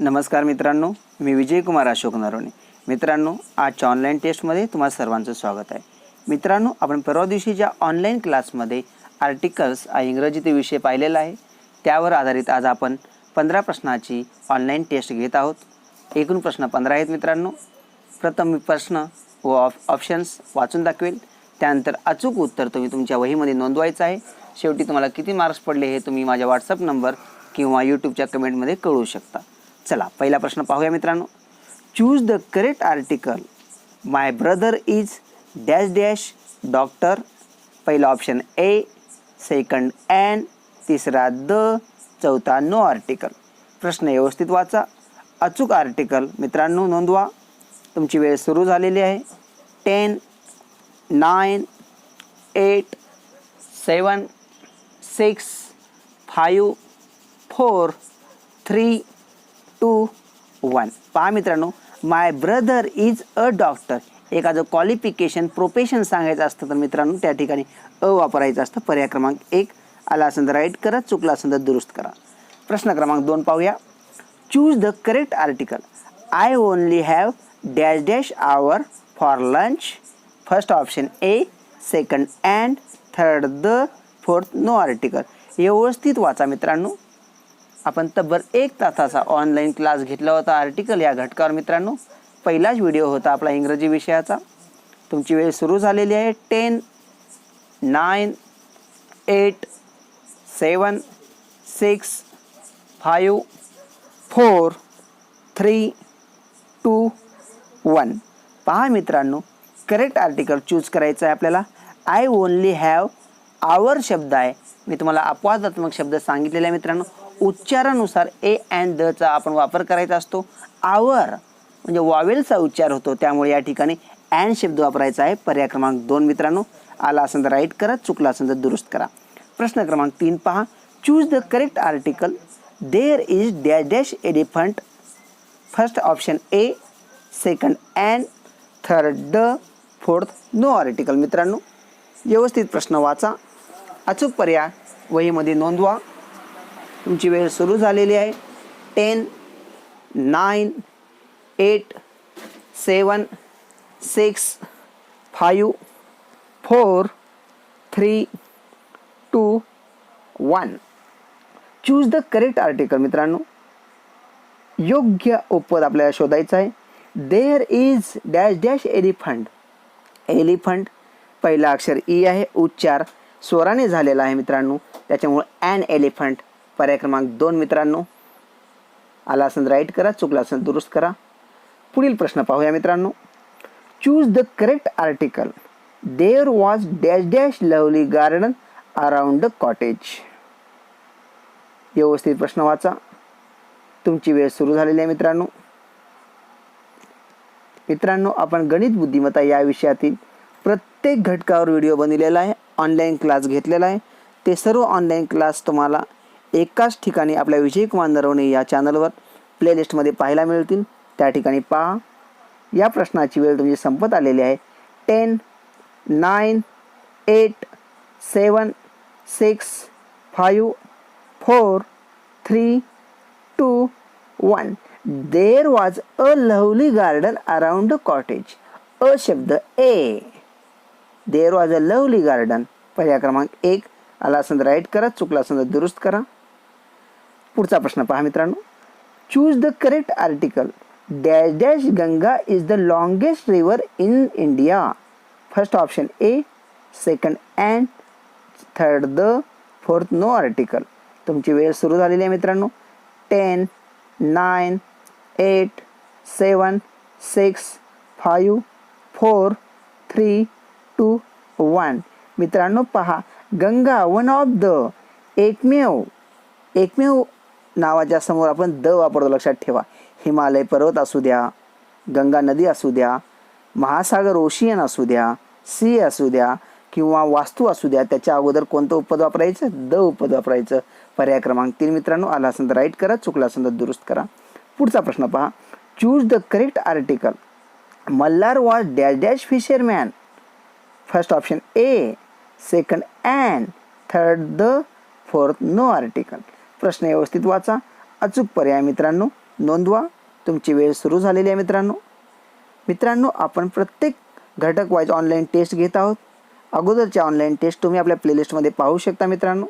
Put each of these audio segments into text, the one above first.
नमस्कार मित्रांनो मी विजयकुमार अशोक नरवणे मित्रांनो आजच्या ऑनलाईन टेस्टमध्ये तुम्हाला सर्वांचं स्वागत आहे. मित्रांनो आपण परवा दिवशी ज्या ऑनलाईन क्लासमध्ये आर्टिकल्स हा इंग्रजीचे विषय पाहिलेला आहे त्यावर आधारित आज आपण पंधरा प्रश्नाची ऑनलाईन टेस्ट घेत आहोत. एकूण प्रश्न पंधरा आहेत मित्रांनो. प्रथम मी प्रश्न व ऑप ऑप्शन्स वाचून दाखवेल. त्यानंतर अचूक उत्तर तुम्ही तुमच्या वहीमध्ये नोंदवायचं आहे. शेवटी तुम्हाला किती मार्क्स पडले हे तुम्ही माझ्या व्हॉट्सअप नंबर किंवा यूट्यूबच्या कमेंटमध्ये कळवू शकता. चला पहिला प्रश्न पाहूया मित्रांनो. Choose the correct article my brother is dash dash doctor पहिला ऑप्शन ए सेकंड अँड तिसरा द चौथा नो आर्टिकल प्रश्न व्यवस्थित वाचा. अचूक आर्टिकल मित्रांनो नोंदवा. तुमची वेळ सुरू झालेली आहे. Ten nine eight seven six five four three two one पहा मित्रांनो my brother is a doctor एखादं क्वालिफिकेशन प्रोफेशन सांगायचं असतं तर मित्रांनो त्या ठिकाणी अ वापरायचं असतं. पर्याय क्रमांक एक आला असेल तर राईट करा चुकला असेल तर दुरुस्त करा. प्रश्न क्रमांक दोन पाहूया. Choose the correct article I only have dash dash hour for lunch first option a second an third the fourth no article व्यवस्थित वाचा मित्रांनो. आपण तब्बल एक तासाचा ऑनलाईन क्लास घेतला होता. आर्टिकल या घटकावर मित्रांनो पहिलाच व्हिडिओ होता आपला इंग्रजी विषयाचा. तुमची वेळ सुरू झालेली आहे. Ten nine eight seven six five four three two one पहा मित्रांनो करेक्ट आर्टिकल चूज करायचं आहे आपल्याला. आय ओनली हॅव आवर शब्द आहे. मी तुम्हाला अपवादात्मक शब्द सांगितलेला आहे मित्रांनो. उच्चारानुसार ए अँड दचा आपण वापर करायचा असतो. आवर म्हणजे वावेलचा उच्चार होतो. त्यामुळे या ठिकाणी अँड शब्द वापरायचा आहे. पर्याय क्रमांक दोन मित्रांनो आला असेल तर राईट करा चुकला असेल तर दुरुस्त करा. प्रश्न क्रमांक तीन पहा. Choose the correct article there is dash dash elephant first option a second an third the fourth no article मित्रांनो व्यवस्थित प्रश्न वाचा. अचूक पर्याय वहीमध्ये नोंदवा. तुमची वेळ सुरू झालेली आहे. Ten nine eight seven six five four three two one. Choose the correct article मित्रांनो. योग्य उपपद आपल्याला शोधायचं आहे. There is dash dash elephant elephant पहिला अक्षर ई आहे. उच्चार स्वराने झालेला आहे मित्रांनो. त्याच्यामुळे अॅन एलिफंट पर्याय क्रमांक दोन मित्रांनो. आला असेल राईट करा चुकला असेल दुरुस्त करा. पुढील प्रश्न पाहूया मित्रांनो. Choose the correct article there was dash dash lovely garden around the cottage व्यवस्थित प्रश्न वाचा. तुमची वेळ सुरू झालेली आहे मित्रांनो. मित्रांनो आपण गणित बुद्धिमत्ता या विषयातील प्रत्येक घटकावर व्हिडिओ बनविलेला आहे. ऑनलाईन क्लास घेतलेला आहे. ते सर्व ऑनलाईन क्लास तुम्हाला एकाच ठिकाणी आपल्या विजयकुमार नरवणे या चॅनलवर प्लेलिस्टमध्ये पाहायला मिळतील. त्या ठिकाणी पहा. या प्रश्नाची वेळ तुमची संपत आलेली आहे. Ten nine eight seven six five four three two one there was a lovely garden around a cottage a शब्द a. There was a lovely garden. पहिल्या क्रमांक एक. आला असेल तर राईट करा चुकला असेल तर दुरुस्त करा. पुढचा प्रश्न पहा मित्रांनो. Choose the correct article dash dash Ganga is the longest river in India first option a second an third the fourth no article तुमची वेळ सुरू झालेली आहे मित्रांनो. Ten nine eight seven six five four three two one मित्रांनो पहा Ganga one of the एकमेव एकमेव नावाच्या समोर आपण द वापरतो लक्षात ठेवा. हिमालय पर्वत असू द्या गंगा नदी असू द्या महासागर ओशियन असू द्या सी असू द्या किंवा वास्तू असू द्या त्याच्या अगोदर कोणतं उपद वापरायचं? द उपद वापरायचं. पर्याय क्रमांक तीन मित्रांनो आला असेल तर राईट करा चुकला असेल तर दुरुस्त करा. पुढचा प्रश्न पहा. Choose the correct article Malhar was dash dash fisherman first option a second an third the fourth no article प्रश्न व्यवस्थित वाचा. अचूक पर्याय मित्रांनो नोंदवा. तुमची वेळ सुरू झालेली आहे मित्रांनो. मित्रांनो आपण प्रत्येक घटक वाईज ऑनलाईन टेस्ट घेत आहोत. अगोदरच्या ऑनलाईन टेस्ट तुम्ही आपल्या प्लेलिस्टमध्ये पाहू शकता मित्रांनो.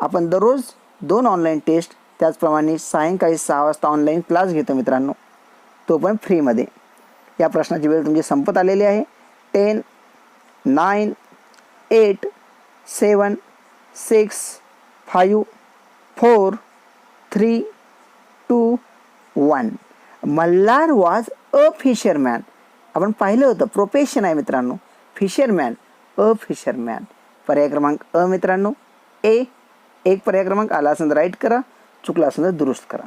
आपण दररोज दोन ऑनलाईन टेस्ट त्याचप्रमाणे सायंकाळी सहा वाजता ऑनलाईन क्लास घेतो मित्रांनो. तो पण फ्रीमध्ये या प्रश्नाची वेळ तुमची संपत आलेली आहे. Ten nine eight seven six five four three two one Malhar was a fisherman आपण पाहिलं होतं प्रोफेशन आहे मित्रांनो फिशरमॅन अ फिशरमॅन पर्याय क्रमांक अ मित्रांनो ए एक पर्याय क्रमांक आला असेल तर राईट करा चुकला असेल तर दुरुस्त करा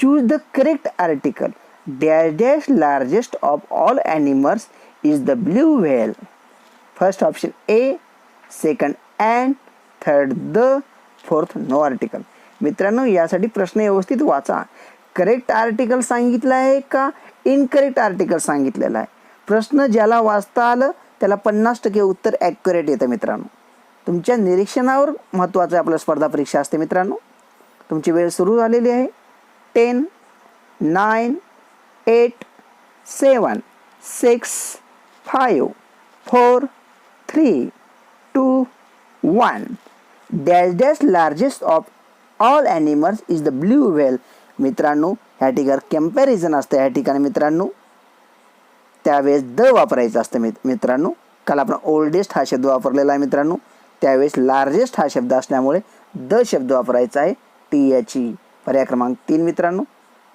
choose the correct article dash dash largest of all animals is the blue whale first option a second an third the fourth no article. मित्रांनो यासाठी प्रश्न व्यवस्थित वाचा. करेक्ट आर्टिकल सांगितलं आहे का इनकरेक्ट आर्टिकल सांगितलेलं आहे? प्रश्न ज्याला वाचता आलं त्याला पन्नास टक्के उत्तर ॲक्युरेट येतं मित्रांनो. तुमच्या निरीक्षणावर महत्त्वाचं आपलं स्पर्धा परीक्षा असते मित्रांनो. तुमची वेळ सुरू झालेली आहे. Ten nine eight seven six five four three two one. Dash dash largest of all animals is the blue whale मित्रांनो ह्या ठिकाणी कंपॅरिझन असतं ह्या ठिकाणी मित्रांनो. त्यावेळेस द वापरायचं असतं मित मित्रांनो. काल आपण ओल्डेस्ट हा शब्द वापरलेला आहे मित्रांनो. त्यावेळेस लार्जेस्ट हा शब्द असल्यामुळे द शब्द वापरायचा आहे. टी एच ई पर्याय क्रमांक तीन मित्रांनो.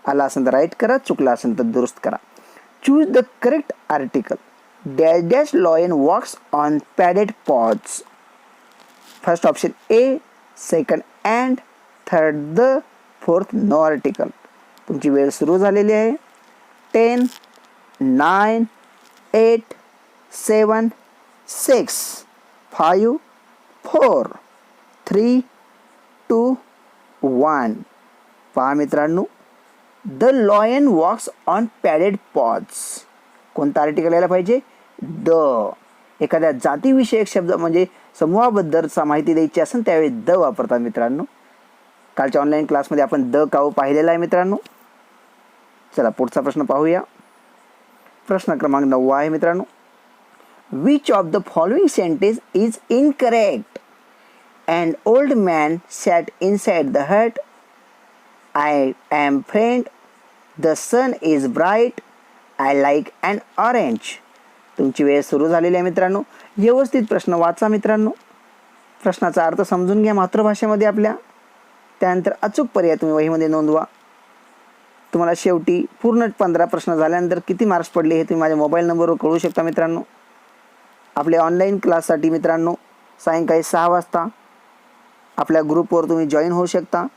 आला असेल तर राईट करा चुकला असेल तर दुरुस्त करा. Choose the correct article dash dash lion walks on padded paws first option a second an third the fourth no article तुमची वेळ सुरू झालेली आहे. Ten nine eight seven six five four three two one पहा मित्रांनो the lion walks on padded paws कोणता article यायला पाहिजे? द एखाद्या जातीविषयक शब्द म्हणजे समूहाबद्दलचा माहिती द्यायची असेल त्यावेळी द वापरतात मित्रांनो. कालच्या ऑनलाईन क्लासमध्ये आपण द काऊ पाहिलेला आहे मित्रांनो. चला पुढचा प्रश्न पाहूया. प्रश्न क्रमांक नववा आहे मित्रांनो. Which of the following sentence is incorrect an old man sat inside the hut I am friend the sun is bright I like an orange तुमची वेळ सुरू झालेली आहे मित्रांनो. व्यवस्थित प्रश्न वाचा मित्रांनो. प्रश्नाचा अर्थ समजून घ्या मातृभाषेमध्ये आपल्या. त्यानंतर अचूक पर्याय तुम्ही वहीमध्ये नोंदवा. तुम्हाला शेवटी पूर्ण पंधरा प्रश्न झाल्यानंतर किती मार्क्स पडले हे तुम्ही माझ्या मोबाईल नंबरवर कळू शकता मित्रांनो. आपल्या ऑनलाईन क्लाससाठी मित्रांनो सायंकाळी सहा वाजता आपल्या ग्रुपवर तुम्ही जॉईन होऊ शकता.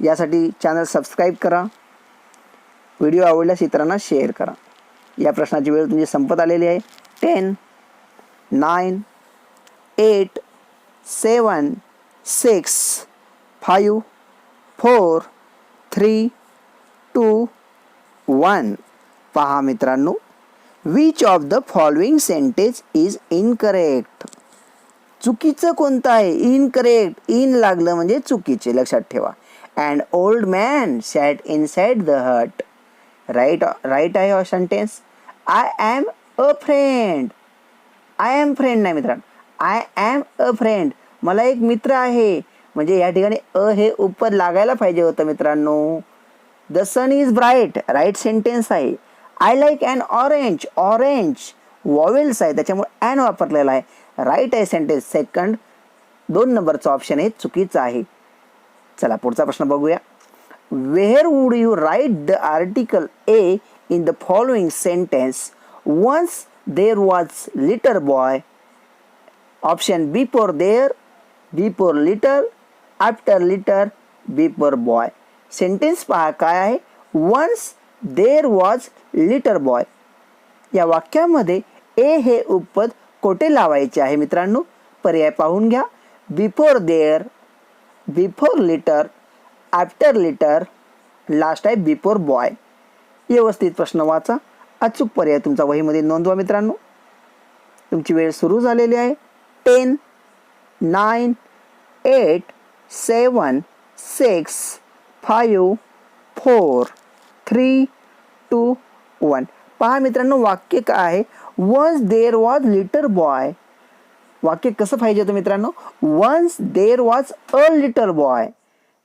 यासाठी चॅनल सबस्क्राईब करा. व्हिडिओ आवडल्यास इतरांना शेअर करा. या प्रश्नाची वेळ तुमची संपत आलेली आहे. Ten nine eight seven six five four three two one. पहा मित्रांनो which of the following sentence is incorrect चुकीचं कोणतं आहे? इनकरेक्ट इन लागलं म्हणजे चुकीचे. लक्षात ठेवा. An old man sat inside the hut right right आहे sentence I am a friend I am friend नाही मित्रांनो. आय ॲम अ फ्रेंड मला एक मित्र आहे. म्हणजे या ठिकाणी अ हे उपर लागायला पाहिजे होतं मित्रांनो. The sun is bright right sentence आहे. I like an orange orange vowels आहे. त्याच्यामुळे ॲन वापरलेला आहे. राईट आहे सेंटेन्स सेकंड दोन नंबरचं ऑप्शन हे चुकीचं आहे. चला पुढचा प्रश्न बघूया. Where would you write the article a in the following sentence once there was little boy option before there before little after little before boy sentence पहा काय आहे? Once there was little boy या वाक्यामध्ये ए हे उपपद कोठे लावायचे आहे मित्रांनो? पर्याय पाहून घ्या. Before there before little after little last आहे बिफोर बॉय व्यवस्थित प्रश्न वाचा. अचूक पर्याय तुमचा वहीमध्ये. नोंदवा मित्रांनो. तुमची वेळ सुरू झालेली आहे. Ten nine eight seven six five four three two one. पहा मित्रांनो वाक्य काय आहे? Once there was little boy. वाक्य कसं पाहिजे होतं मित्रांनो? Once there was a little boy.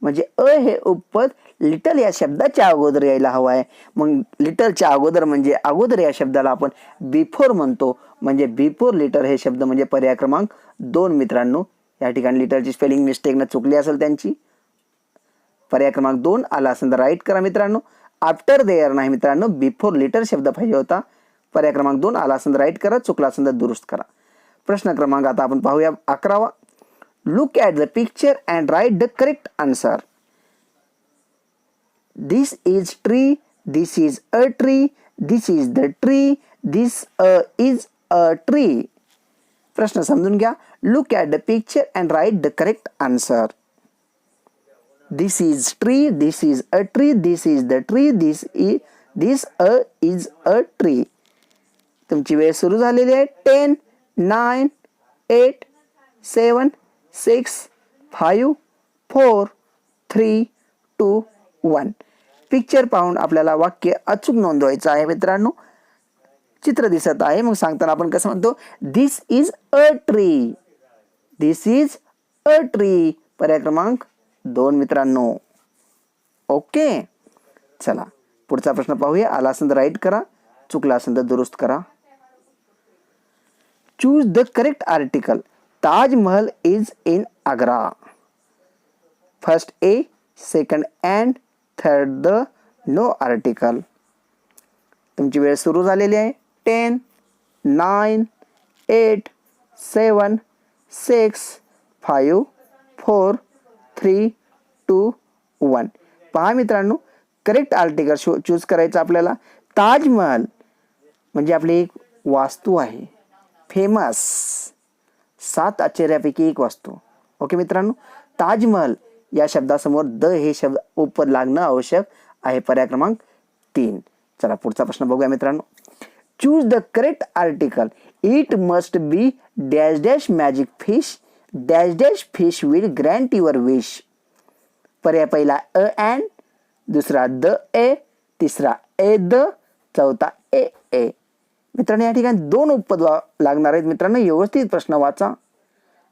म्हणजे अ हे उपपद लिटल या शब्दाच्या अगोदर यायला हवं आहे. मग लिटलच्या अगोदर म्हणजे अगोदर या शब्दाला आपण बिफोर म्हणतो. म्हणजे बिफोर लिटर हे शब्द म्हणजे पर्याय क्रमांक दोन मित्रांनो. या ठिकाणी लिटरची स्पेलिंग मिस्टेकनं चुकली असेल त्यांची. पर्याय क्रमांक दोन आला असेल तर राईट करा मित्रांनो. आफ्टर देअर नाही मित्रांनो बिफोर लिटर शब्द पाहिजे होता. पर्याय क्रमांक दोन आला असेल तर राईट करा चुकला असेल तर दुरुस्त करा. प्रश्न क्रमांक आता आपण पाहूया अकरावा. Look at the picture and write the correct answer this is tree this is a tree this is the tree this a is a tree प्रश्न समजून घ्या look at the picture and write the correct answer this is tree this is a tree this is the tree this is this a is a tree तुमची वेळ सुरू झालेली आहे. Ten nine eight seven six five four three two one. Picture पाहून आपल्याला वाक्य अचूक नोंदवायचं आहे मित्रांनो. चित्र दिसत आहे. मग सांगताना आपण कसं म्हणतो? This is a tree this is a tree पर्याय क्रमांक दोन मित्रांनो. ओके चला. पुढचा प्रश्न पाहूया. आला असेल तर राईट करा. चुकला असेल तर दुरुस्त करा. Choose the correct article Taj Mahal is in Agra first a second an third the no article तुमची वेळ सुरू झालेली आहे. Ten nine eight seven six five four three two one पहा मित्रांनो करेक्ट आर्टिकल शो चूज करायचं आपल्याला. ताजमहल म्हणजे आपली एक वास्तू आहे. फेमस सात आश्चर्यापैकी एक वाचतो ओके मित्रांनो? ताजमहल या शब्दासमोर द हे शब्द उपपद लागणं आवश्यक आहे. पर्याय क्रमांक तीन. चला पुढचा प्रश्न बघूया मित्रांनो. Choose the correct article it must be dash dash magic fish dash dash fish will grant your wish पर्याय पहिला अ अँड दुसरा द ए तिसरा ए द चौथा ए ए. मित्रांनो या ठिकाणी दोन उपपद लागणार आहेत. मित्रांनो व्यवस्थित प्रश्न वाचा.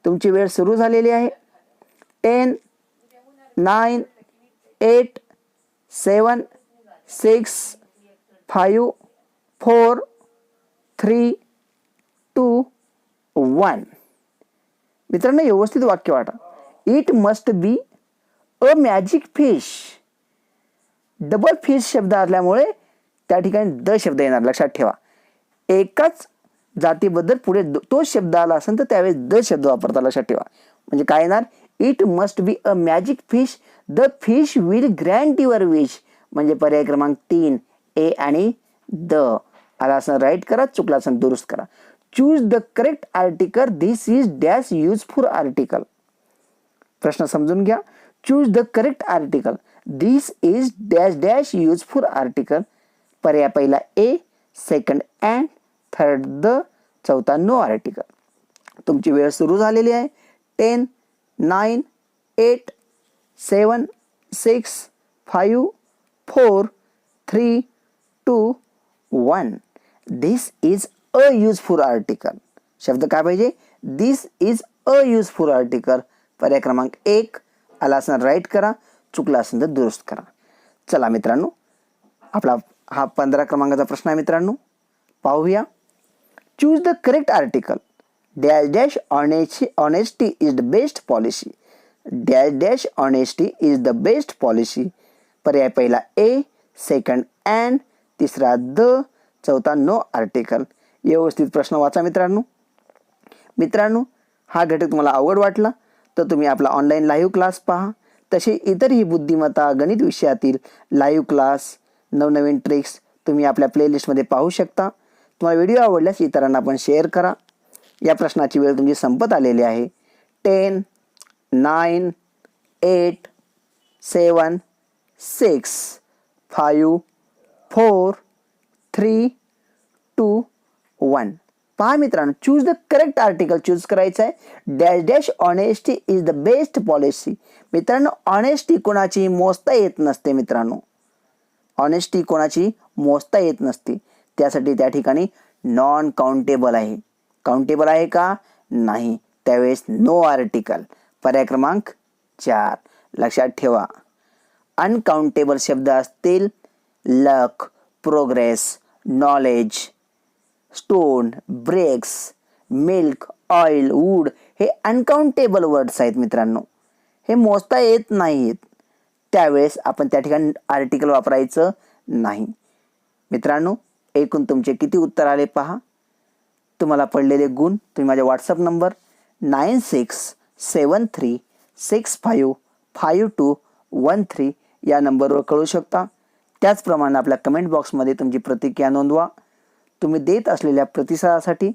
तुमची वेळ सुरू झालेली आहे. Ten nine eight seven six five four three two one. मित्रांनो व्यवस्थित वाक्य वाटा. It must be a magic fish. Double fish शब्द असल्यामुळे त्या ठिकाणी द शब्द येणार. लक्षात ठेवा. एकाच जातीबद्दल पुढे तो तोच शब्द आला असेल तर त्यावेळेस द शब्द वापरता लक्षात ठेवा. म्हणजे काय येणार? It must be a magic fish the fish will grant your wish म्हणजे पर्याय क्रमांक तीन ए आणि द. आला असं राईट करा. चुकला असं दुरुस्त करा. Choose the correct article this is dash useful article प्रश्न समजून घ्या. Choose the correct article this is dash dash useful article पर्याय पहिला a second an third the चौथा नो आर्टिकल तुमची वेळ सुरू झालेली आहे. Ten nine eight seven six five four three two one this is a useful article शब्द काय पाहिजे? This is a useful article पर्याय क्रमांक एक. आला असणार राईट करा. चुकला असेल तर दुरुस्त करा. चला मित्रांनो आपला हा पंधरा क्रमांकाचा प्रश्न आहे मित्रांनो. पाहूया. Choose the correct article dash dash honesty honesty is the best policy dash dash honesty is the best policy पर्याय पहिला ए सेकंड अँड तिसरा द चौथा नो आर्टिकल व्यवस्थित प्रश्न वाचा मित्रांनो. मित्रांनो हा घटक तुम्हाला आवड वाटला तर तुम्ही आपला ऑनलाईन लाईव्ह क्लास पहा. तसे इतरही बुद्धिमत्ता गणित विषयातील लाईव्ह क्लास नवनवीन ट्रिक्स तुम्ही आपल्या प्लेलिस्टमध्ये पाहू शकता. तुम्हाला व्हिडिओ आवडल्यास इतरांना पण शेअर करा. या प्रश्नाची वेळ तुमची संपत आलेली आहे. Ten nine eight seven six five four three two one पहा मित्रांनो choose the correct article choose करायचं आहे. Dash dash honesty is the best policy मित्रांनो ऑनेस्टी कोणाची मोजता येत नसते मित्रांनो. ऑनेस्टी कोणाची मोजता येत नसते. त्यासाठी त्या ठिकाणी नॉन काउंटेबल आहे. काउंटेबल आहे का? नाही. त्यावेळेस नो आर्टिकल पर्याय क्रमांक चार. लक्षात ठेवा. अनकाउंटेबल शब्द असतील luck progress knowledge stone breaks milk oil wood हे अनकाउंटेबल वर्ड्स आहेत मित्रांनो. हे मोजता येत नाहीत. त्यावेळेस आपण त्या ठिकाणी आर्टिकल वापरायचं नाही. मित्रांनो एकूण तुमचे किती उत्तर आले पहा? तुम्हाला पडलेले गुण तुम्ही माझ्या WhatsApp number nine six seven three six five five two one three या नंबरवर कळू शकता. त्याचप्रमाणे आपल्या कमेंट बॉक्समध्ये तुमची प्रतिक्रिया नोंदवा. तुम्ही देत असलेल्या प्रतिसादासाठी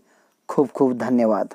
खूप खूप धन्यवाद.